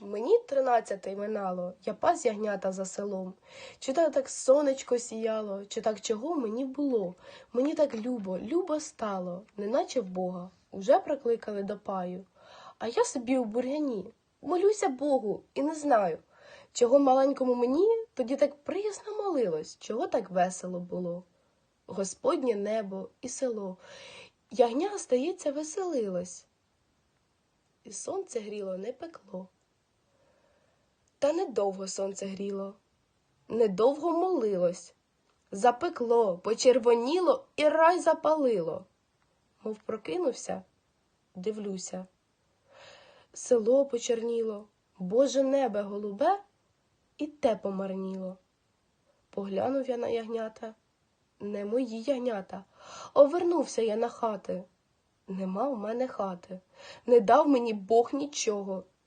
Мені тринадцятий минало, я пас ягнята за селом. Чи так так сонечко сіяло, чи так чого мені було? Мені так любо, любо стало, неначе в Бога, уже прикликали до паю. А я собі у бур'яні, молюся Богу і не знаю, чого маленькому мені тоді так приязно молилось, чого так весело було. Господнє небо і село, ягня, здається, веселилось, і сонце гріло, не пекло. Та недовго сонце гріло, недовго молилось. Запекло, почервоніло і рай запалило. Мов прокинувся, дивлюся. Село почерніло, Боже небе голубе, і те помарніло. Поглянув я на ягнята, не мої ягнята. Овернувся я на хати. Нема у мене хати, не дав мені Бог нічого,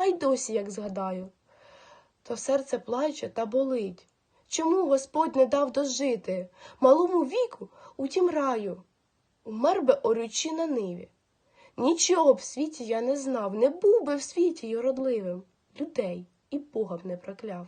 а й досі, як згадаю. То серце плаче та болить. Чому Господь не дав дожити малому віку у тім раю? Умер би орючи на ниві. Нічого б в світі я не знав, не був би в світі й родливим. Людей і Бога б не прокляв.